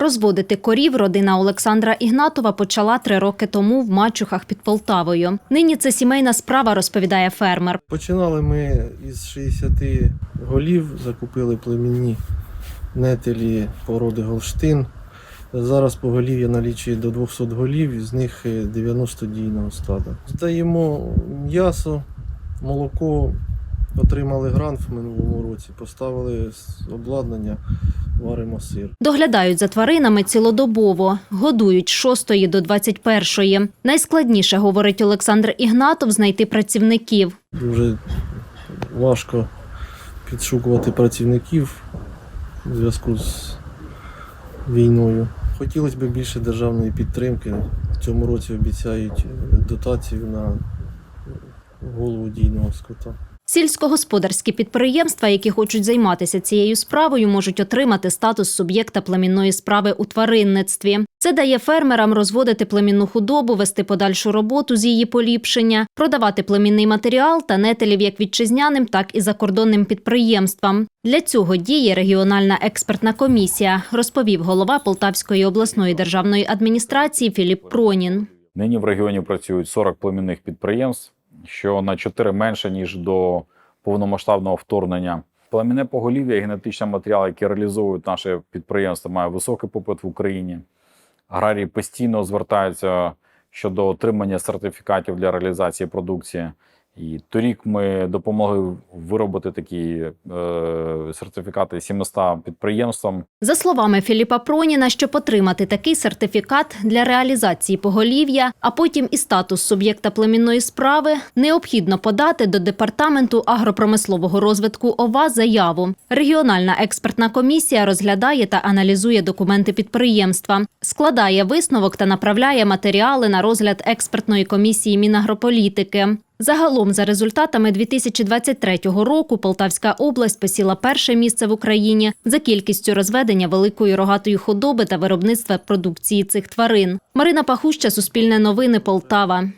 Розводити корів родина Олександра Ігнатова почала три роки тому в Мачухах під Полтавою. Нині це сімейна справа, розповідає фермер. Починали ми із 60 голів, закупили племінні нетелі породи Голштин. Зараз поголів'я налічує до 200 голів, з них е, 90 дійного стада. Здаємо м'ясо, молоко, отримали грант в минулому році, поставили обладнання, варимо сир. Доглядають за тваринами цілодобово, годують з 6 до 21. Найскладніше, говорить Олександр Ігнатов, знайти працівників. Дуже важко підшукувати працівників у зв'язку з війною. Хотілося б більше державної підтримки. В цьому році обіцяють дотацію на голову дійного скота. Сільськогосподарські підприємства, які хочуть займатися цією справою, можуть отримати статус суб'єкта племінної справи у тваринництві. Це дає фермерам розводити племінну худобу, вести подальшу роботу з її поліпшення, продавати племінний матеріал та нетелів як вітчизняним, так і закордонним підприємствам. Для цього діє регіональна експертна комісія, розповів голова Полтавської обласної державної адміністрації Філіп Пронін. Нині в регіоні працюють 40 племінних підприємств, що на 4 менше ніж до повномасштабного вторгнення. Племінне поголів'я і генетичний матеріал, які реалізовують наше підприємство, має високий попит в Україні. Аграрії постійно звертаються щодо отримання сертифікатів для реалізації продукції. І торік ми допомогли виробити такі е, сертифікати 700 підприємствам. За словами Філіпа Проніна, щоб отримати такий сертифікат для реалізації поголів'я, а потім і статус суб'єкта племінної справи, необхідно подати до департаменту агропромислового розвитку ОВА заяву. Регіональна експертна комісія розглядає та аналізує документи підприємства, складає висновок та направляє матеріали на розгляд експертної комісії Мінагрополітики. Загалом, за результатами 2023 року, Полтавська область посіла перше місце в Україні за кількістю розведення великої рогатої худоби та виробництва продукції цих тварин. Марина Пахуща, Суспільне новини, Полтава.